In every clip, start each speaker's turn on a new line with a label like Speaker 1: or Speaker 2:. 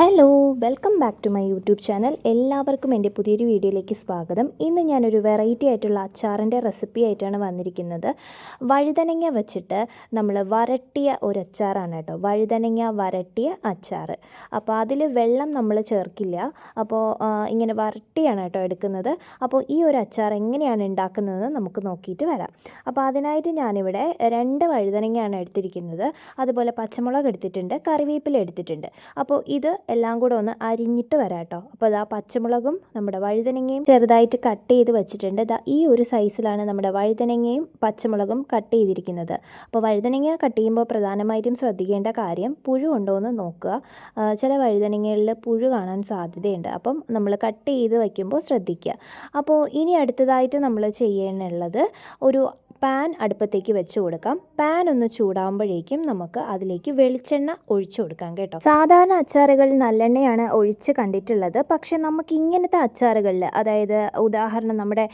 Speaker 1: Hello welcome back to my YouTube channel എല്ലാവർക്കും എന്റെ പുതിയൊരു വീഡിയോയിലേക്ക് സ്വാഗതം. ഇന്ന് ഞാനൊരു വെറൈറ്റി ആയിട്ടുള്ള അച്ചാറിന്റെ റെസിപ്പി ആയിട്ടാണ് വന്നിരിക്കുന്നത്. വഴുതനങ്ങ വെച്ചിട്ട് നമ്മൾ വരട്ടിയ ഒരു അച്ചാറാണ് കേട്ടോ. വഴുതനങ്ങ വരട്ടിയ അച്ചാർ അപ്പോൾ അതിൽ വെള്ളം നമ്മൾ ചേർക്കില്ല. അപ്പോൾ ഇങ്ങനെ വരട്ടിയാണ് കേട്ടോ എടുക്കുന്നത്. അപ്പോൾ ഈ ഒരു അച്ചാർ എങ്ങനെയാണ് ഉണ്ടാക്കുന്നത് നമുക്ക് നോക്കിയിട്ട് വരാം. അപ്പോൾ അതിനായിട്ട് ഞാനിവിടെ രണ്ട് വഴുതനങ്ങയാണ് എടുത്തിരിക്കുന്നത്. അതുപോലെ പച്ചമുളക് എടുത്തിട്ടുണ്ട് കറിവേപ്പില എടുത്തിട്ടുണ്ട്. അപ്പോൾ ഇത് എല്ലാം കൂടെ ഒന്ന് അരിഞ്ഞിട്ട് വരാം കേട്ടോ അപ്പോൾ ഇതാ പച്ചമുളകും നമ്മുടെ വഴുതനങ്ങയും ചെറുതായിട്ട് കട്ട് ചെയ്ത് വെച്ചിട്ടുണ്ട്. ഇതാ ഈ ഒരു സൈസിലാണ് നമ്മുടെ വഴുതനങ്ങയും പച്ചമുളകും കട്ട് ചെയ്തിരിക്കുന്നത്. അപ്പോൾ വഴുതനങ്ങ കട്ട് ചെയ്യുമ്പോൾ പ്രധാനമായിട്ടും ശ്രദ്ധിക്കേണ്ട കാര്യം പുഴു ഉണ്ടോ എന്ന് നോക്കുക. ചില വഴുതനങ്ങകളിൽ പുഴു കാണാൻ സാധ്യതയുണ്ട്. അപ്പം നമ്മൾ കട്ട് ചെയ്ത് വയ്ക്കുമ്പോൾ ശ്രദ്ധിക്കുക. അപ്പോൾ ഇനി അടുത്തതായിട്ട് നമ്മൾ ചെയ്യാനുള്ളത് ഒരു പാൻ അടുപ്പത്തേക്ക് വെച്ച് കൊടുക്കാം. പാൻ ഒന്ന് ചൂടാകുമ്പോഴേക്കും നമുക്ക് അതിലേക്ക് വെളിച്ചെണ്ണ ഒഴിച്ചു കൊടുക്കാം കേട്ടോ. സാധാരണ അച്ചാറുകളിൽ നല്ലെണ്ണയാണ് ഒഴിച്ച് കണ്ടിട്ടുള്ളത്. പക്ഷെ നമുക്ക് ഇങ്ങനത്തെ അച്ചാറുകളിൽ അതായത് ഉദാഹരണം നമ്മുടെ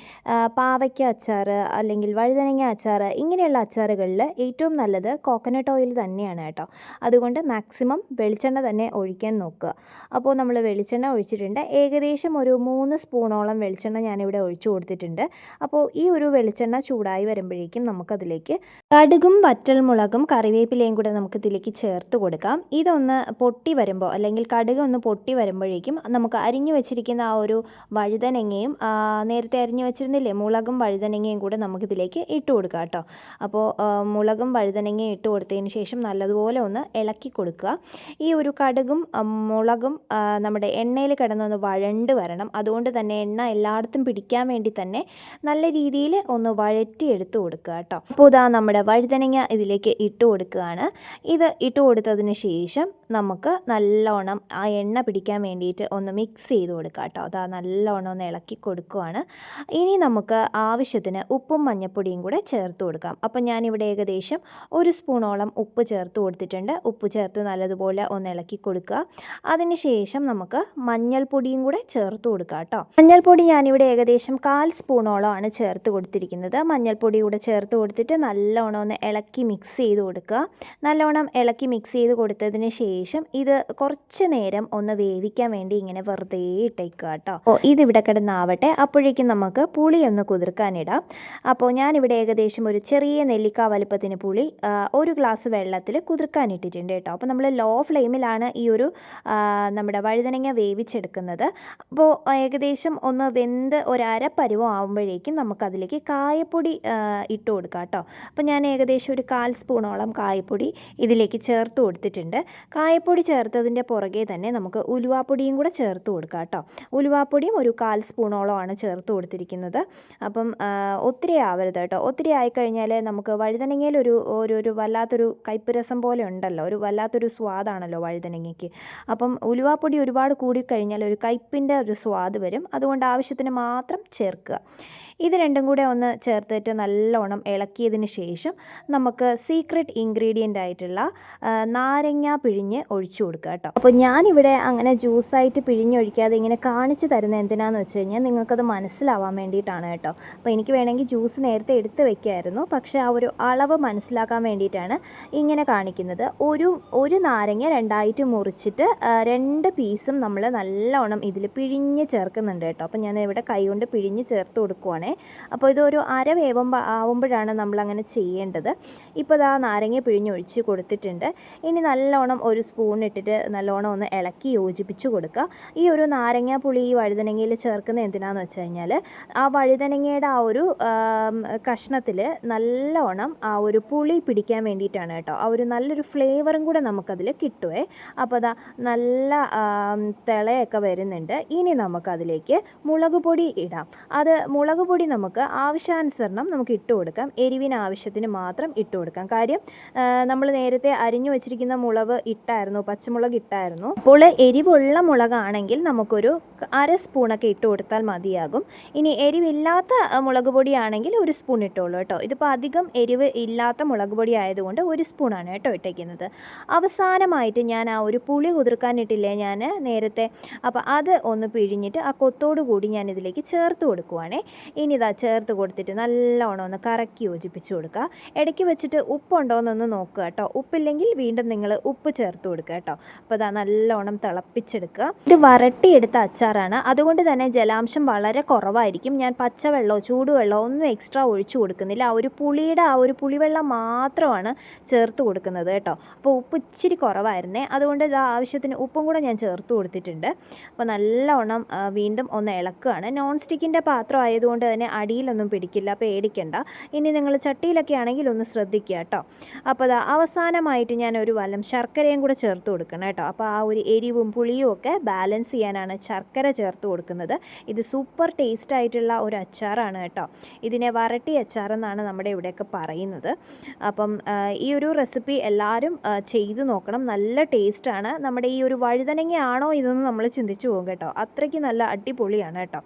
Speaker 1: പാവയ്ക്ക അച്ചാർ അല്ലെങ്കിൽ വഴുതനങ്ങ അച്ചാർ ഇങ്ങനെയുള്ള അച്ചാറുകളിൽ ഏറ്റവും നല്ലത് കോക്കനട്ട് ഓയിൽ തന്നെയാണ് കേട്ടോ. അതുകൊണ്ട് മാക്സിമം വെളിച്ചെണ്ണ തന്നെ ഒഴിക്കാൻ നോക്കുക. അപ്പോൾ നമ്മൾ വെളിച്ചെണ്ണ ഒഴിച്ചിട്ടുണ്ട്. ഏകദേശം ഒരു മൂന്ന് സ്പൂണോളം വെളിച്ചെണ്ണ ഞാനിവിടെ ഒഴിച്ചു കൊടുത്തിട്ടുണ്ട്. അപ്പോൾ ഈ ഒരു വെളിച്ചെണ്ണ ചൂടായി വരുമ്പോഴേക്കും നമുക്കതിലേക്ക് കടുകും വറ്റൽമുളകും കറിവേപ്പിലയും കൂടെ നമുക്ക് ഇതിലേക്ക് ചേർത്ത് കൊടുക്കാം. ഇതൊന്ന് പൊട്ടി വരുമ്പോൾ അല്ലെങ്കിൽ കടുക് ഒന്ന് പൊട്ടി വരുമ്പോഴേക്കും നമുക്ക് അരിഞ്ഞു വെച്ചിരിക്കുന്ന ആ ഒരു വഴുതനങ്ങയും നേരത്തെ അരിഞ്ഞു വെച്ചിരുന്നില്ലേ മുളകും വഴുതനങ്ങയും കൂടെ നമുക്കിതിലേക്ക് ഇട്ട് കൊടുക്കാം കേട്ടോ. അപ്പോൾ മുളകും വഴുതനങ്ങയും ഇട്ട് കൊടുത്തതിന് ശേഷം നല്ലതുപോലെ ഒന്ന് ഇളക്കി കൊടുക്കുക. ഈ ഒരു കടുകും മുളകും നമ്മുടെ എണ്ണയിൽ കിടന്നൊന്ന് വഴണ്ട് വരണം. അതുകൊണ്ട് തന്നെ എണ്ണ എല്ലായിടത്തും പിടിക്കാൻ വേണ്ടി തന്നെ നല്ല രീതിയിൽ ഒന്ന് വഴറ്റി എടുത്ത് കൊടുക്കുക കേട്ടോ. അപ്പോൾ ഇതാ നമ്മുടെ വഴുതനങ്ങ ഇതിലേക്ക് ഇട്ട് കൊടുക്കുകയാണ്. ഇത് ഇട്ട് കൊടുത്തതിന് ശേഷം നമുക്ക് നല്ലോണം ആ എണ്ണ പിടിക്കാൻ വേണ്ടിയിട്ട് ഒന്ന് മിക്സ് ചെയ്ത് കൊടുക്കുക കേട്ടോ. അതാ നല്ലോണം ഒന്ന് ഇളക്കി കൊടുക്കുകയാണ് ഇനി നമുക്ക് ആവശ്യത്തിന് ഉപ്പും മഞ്ഞൾപ്പൊടിയും കൂടെ ചേർത്ത് കൊടുക്കാം. അപ്പം ഞാനിവിടെ ഏകദേശം ഒരു സ്പൂണോളം ഉപ്പ് ചേർത്ത് കൊടുത്തിട്ടുണ്ട്. ഉപ്പ് ചേർത്ത് നല്ലതുപോലെ ഒന്ന് ഇളക്കി കൊടുക്കുക. അതിന് ശേഷം നമുക്ക് മഞ്ഞൾപ്പൊടിയും കൂടെ ചേർത്ത് കൊടുക്കുക കേട്ടോ. മഞ്ഞൾപ്പൊടി ഞാനിവിടെ ഏകദേശം കാൽ സ്പൂണോളമാണ് ചേർത്ത് കൊടുത്തിരിക്കുന്നത്. മഞ്ഞൾപ്പൊടി കൂടെ ചേർത്ത് കൊടുത്തിട്ട് നല്ലോണം ഒന്ന് ഇളക്കി മിക്സ് ചെയ്ത് കൊടുക്കുക. നല്ലോണം ഇളക്കി മിക്സ് ചെയ്ത് കൊടുത്തതിന് ശേഷം ഇത് കുറച്ച് നേരം ഒന്ന് വേവിക്കാൻ വേണ്ടി ഇങ്ങനെ വെറുതെ ഇട്ടേക്കുക കേട്ടോ. അപ്പോൾ ഇതിവിടെ കിടന്നാവട്ടെ. അപ്പോഴേക്കും നമുക്ക് പുളി ഒന്ന് കുതിർക്കാനിടാം അപ്പോൾ ഞാനിവിടെ ഏകദേശം ഒരു ചെറിയ നെല്ലിക്ക വലുപ്പത്തിന് പുളി ഒരു ഗ്ലാസ് വെള്ളത്തിൽ കുതിർക്കാനിട്ടിട്ടുണ്ട് കേട്ടോ. അപ്പോൾ നമ്മൾ ലോ ഫ്ലെയിമിലാണ് ഈ ഒരു നമ്മുടെ വഴുതനങ്ങ വേവിച്ചെടുക്കുന്നത്. അപ്പോൾ ഏകദേശം ഒന്ന് വെന്ത് ഒരര പരുവം ആകുമ്പോഴേക്കും നമുക്കതിലേക്ക് കായപ്പൊടി ഇട്ട് കൊടുക്കാം കേട്ടോ. അപ്പോൾ ഞാൻ ഏകദേശം ഒരു കാൽ സ്പൂണോളം കായപ്പൊടി ഇതിലേക്ക് ചേർത്ത് കൊടുത്തിട്ടുണ്ട്. കായപ്പൊടി ചേർത്തതിന്റെ പുറകെ തന്നെ നമുക്ക് ഉലുവാപ്പൊടിയും കൂടെ ചേർത്ത് കൊടുക്കാം കേട്ടോ. ഉലുവാപ്പൊടിയും ഒരു കാൽ സ്പൂണോളമാണ് ചേർത്ത് കൊടുത്തിരിക്കുന്നത്. അപ്പം ഒത്തിരി ആവരുത് കേട്ടോ. ഒത്തിരി ആയിക്കഴിഞ്ഞാൽ നമുക്ക് വഴുതനങ്ങയിൽ ഒരു ഒരു ഒരു വല്ലാത്തൊരു കയ്പ്പുരസം പോലെ ഉണ്ടല്ലോ. ഒരു വല്ലാത്തൊരു സ്വാദാണല്ലോ വഴുതനങ്ങയ്ക്ക്. അപ്പം ഉലുവാപ്പൊടി ഒരുപാട് കൂടിക്കഴിഞ്ഞാൽ ഒരു കയ്പ്പിന്റെ ഒരു സ്വാദ് വരും. അതുകൊണ്ട് ആവശ്യത്തിന് മാത്രം ചേർക്കുക. ഇത് രണ്ടും കൂടെ ഒന്ന് ചേർത്തിട്ട് നല്ലോണം ഇളക്കിയതിന് ശേഷം നമുക്ക് സീക്രട്ട് ഇൻഗ്രീഡിയന്റ് ആയിട്ടുള്ള നാരങ്ങ പിഴിഞ്ഞ് ഒഴിച്ചു കൊടുക്കുക കേട്ടോ. അപ്പോൾ ഞാനിവിടെ അങ്ങനെ ജ്യൂസായിട്ട് പിഴിഞ്ഞൊഴിക്കാതെ ഇങ്ങനെ കാണിച്ചു തരുന്ന എന്തിനാന്ന് വെച്ച് കഴിഞ്ഞാൽ നിങ്ങൾക്കത് മനസ്സിലാവാൻ വേണ്ടിയിട്ടാണ് കേട്ടോ. അപ്പോൾ എനിക്ക് വേണമെങ്കിൽ ജ്യൂസ് നേരത്തെ എടുത്ത് വെക്കായിരുന്നു. പക്ഷേ ആ ഒരു അളവ് മനസ്സിലാക്കാൻ വേണ്ടിയിട്ടാണ് ഇങ്ങനെ കാണിക്കുന്നത്. ഒരു ഒരു നാരങ്ങ രണ്ടായിട്ട് മുറിച്ചിട്ട് രണ്ട് പീസും നമ്മൾ നല്ലോണം ഇതിൽ പിഴിഞ്ഞ് ചേർക്കുന്നുണ്ട് കേട്ടോ. അപ്പോൾ ഞാൻ ഇവിടെ കൈകൊണ്ട് പിഴിഞ്ഞ് ചേർത്ത് കൊടുക്കുവാണേ. അപ്പോൾ ഇതൊരു അര വേവുമ്പോൾ ആവുമ്പോഴാണ് നമ്മളങ്ങനെ ചെയ്യേണ്ടത്. ഇപ്പോൾ ഇതാ നാരങ്ങ പിഴിഞ്ഞൊഴിച്ച് കൊടുത്തിട്ടുണ്ട്. ഇനി നല്ലോണം ഒരു സ്പൂൺ ഇട്ടിട്ട് നല്ലോണം ഒന്ന് ഇളക്കി യോജിപ്പിച്ച് കൊടുക്കുക. ഈ ഒരു നാരങ്ങ പുളി ഈ വഴുതനങ്ങയിൽ ചേർക്കുന്നത് എന്തിനാണെന്ന് വെച്ച് കഴിഞ്ഞാൽ ആ വഴുതനങ്ങയുടെ ആ ഒരു കഷ്ണത്തിൽ നല്ലോണം ആ ഒരു പുളി പിടിക്കാൻ വേണ്ടിയിട്ടാണ് കേട്ടോ. ആ ഒരു നല്ലൊരു ഫ്ലേവറും കൂടെ നമുക്കതിൽ കിട്ടുമേ അപ്പോൾ അതാ നല്ല തിളയൊക്കെ വരുന്നുണ്ട്. ഇനി നമുക്കതിലേക്ക് മുളക് പൊടി ഇടാം. അത് മുളക് പൊടി നമുക്ക് ആവശ്യാനുസരണം നമുക്ക് ഇട്ട് കൊടുക്കാം. എരിവിന് ആവശ്യത്തിന് മാത്രം ഇട്ട് കൊടുക്കാം. കാര്യം നമ്മൾ നേരത്തെ അരിഞ്ഞു വെച്ചിരിക്കുന്ന മുളക് ഇട്ടായിരുന്നു പച്ചമുളക് ഇട്ടായിരുന്നു. അപ്പോൾ എരിവുള്ള മുളകാണെങ്കിൽ നമുക്കൊരു അര സ്പൂണൊക്കെ ഇട്ട് കൊടുത്താൽ മതിയാകും. ഇനി എരിവില്ലാത്ത മുളക് പൊടിയാണെങ്കിൽ ഒരു സ്പൂൺ ഇട്ടോളൂ കേട്ടോ. ഇതിപ്പോൾ അധികം എരിവ് ഇല്ലാത്ത മുളക് പൊടി ആയതുകൊണ്ട് ഒരു സ്പൂണാണ് കേട്ടോ ഇട്ടേക്കുന്നത്. അവസാനമായിട്ട് ഞാൻ ആ ഒരു പുളി കുതിർക്കാനിട്ടില്ലേ ഞാൻ നേരത്തെ? അപ്പോൾ അത് ഒന്ന് പിഴിഞ്ഞിട്ട് ആ കൊത്തോടു കൂടി ഞാൻ ഇതിലേക്ക് ചേർത്ത് കൊടുക്കുവാണേ. ഇനി ഇതാ ചേർത്ത് കൊടുത്തിട്ട് നല്ലോണം ഒന്ന് കറക്കി യോജിപ്പിച്ച് കൊടുക്കുക. ഇടയ്ക്ക് വെച്ചിട്ട് ഉപ്പുണ്ടോ എന്നൊന്ന് നോക്കുക കേട്ടോ. ഉപ്പില്ലെങ്കിൽ വീണ്ടും നിങ്ങൾ ഉപ്പ് ചേർത്ത് കൊടുക്കുക കേട്ടോ. അപ്പോൾ ഇതാ നല്ലോണം തിളപ്പിച്ചെടുക്കുക. ഇത് വരട്ടിയെടുത്ത അച്ചാറാണ്. അതുകൊണ്ട് തന്നെ ജലാംശം വളരെ കുറവായിരിക്കും. ഞാൻ പച്ചവെള്ളമോ ചൂടുവെള്ളമോ ഒന്നും എക്സ്ട്രാ ഒഴിച്ചു കൊടുക്കുന്നില്ല. ആ ഒരു പുളിയുടെ ആ ഒരു പുളിവെള്ളം മാത്രമാണ് ചേർത്ത് കൊടുക്കുന്നത് കേട്ടോ. അപ്പോൾ ഉപ്പ് ഇച്ചിരി കുറവായിരുന്നേ. അതുകൊണ്ട് ഇത് ആവശ്യത്തിന് ഉപ്പും കൂടെ ഞാൻ ചേർത്ത് കൊടുത്തിട്ടുണ്ട്. അപ്പോൾ നല്ലോണം വീണ്ടും ഒന്ന് ഇളക്കുകയാണ്. നോൺ സ്റ്റിക്കിന്റെ പാത്രം ആയതുകൊണ്ട് തന്നെ അടിയിലൊന്നും പിടിക്കില്ല പേടിക്കണ്ട. ഇനി നിങ്ങൾ ചട്ടിയിലൊക്കെ ആണെങ്കിൽ ഒന്ന് ശ്രദ്ധിക്കുക കേട്ടോ. അപ്പോൾ അത് അവസാനമായിട്ട് ഞാൻ ഒരു വലം ശർക്കരയും കൂടെ ചേർത്ത് കൊടുക്കണം കേട്ടോ. അപ്പോൾ ആ ഒരു എരിവും പുളിയും ഒക്കെ ബാലൻസ് ചെയ്യാനാണ് ശർക്കര ചേർത്ത് കൊടുക്കുന്നത്. ഇത് സൂപ്പർ ടേസ്റ്റ് ആയിട്ടുള്ള ഒരു അച്ചാറാണ് കേട്ടോ. ഇതിനെ വരട്ടി അച്ചാർ എന്നാണ് നമ്മുടെ ഇവിടെയൊക്കെ പറയുന്നത്. അപ്പം ഈ ഒരു റെസിപ്പി എല്ലാവരും ചെയ്ത് നോക്കണം. നല്ല ടേസ്റ്റാണ്. നമ്മുടെ ഈ ഒരു വഴുതനങ്ങ ആണോ ഇതെന്ന് നമ്മൾ ചിന്തിച്ചു പോകും കേട്ടോ. അത്രയ്ക്ക് നല്ല അടിപൊളിയാണ് കേട്ടോ.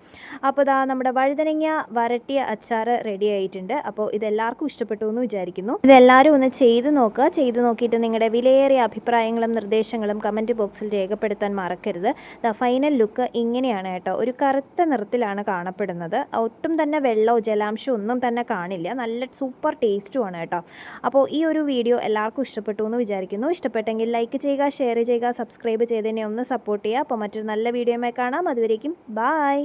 Speaker 1: അപ്പോൾ ഇതാ നമ്മുടെ വഴുതനങ്ങ വരട്ടിയ അച്ചാർ റെഡി ആയിട്ടുണ്ട്. അപ്പോൾ ഇതെല്ലാവർക്കും ഇഷ്ടപ്പെട്ടു എന്ന് വിചാരിക്കുന്നു. ഇതെല്ലാവരും ഒന്ന് ചെയ്ത് നോക്കുക ചെയ്ത് നോക്കിയിട്ട് നിങ്ങളുടെ വിലയേറിയ അഭിപ്രായങ്ങളും നിർദ്ദേശങ്ങളും കമന്റ് ബോക്സിൽ രേഖപ്പെടുത്താൻ മറക്കരുത്. ദ ഫൈനൽ ലുക്ക് ഇങ്ങനെയാണ് കേട്ടോ. ഒരു കറുത്ത നിറത്തിലാണ് കാണപ്പെടുന്നത്. ഒട്ടും തന്നെ വെള്ളമോ ജലാംശമോ ഒന്നും തന്നെ കാണില്ല. നല്ല സൂപ്പർ ടേസ്റ്റുമാണ് കേട്ടോ. അപ്പോൾ ഈ ഒരു വീഡിയോ എല്ലാവർക്കും ഇഷ്ടപ്പെട്ടു എന്ന് വിചാരിക്കുന്നു. ഇഷ്ടപ്പെട്ടെങ്കിൽ ലൈക്ക് ചെയ്യുക ഷെയർ ചെയ്യുക സബ്സ്ക്രൈബ് ചെയ്തതിനെ ഒന്ന് സപ്പോർട്ട് ചെയ്യുക. അപ്പോൾ മറ്റൊരു നല്ല വീഡിയോയുമായി കാണാം. അതുവരേക്കും ബായ്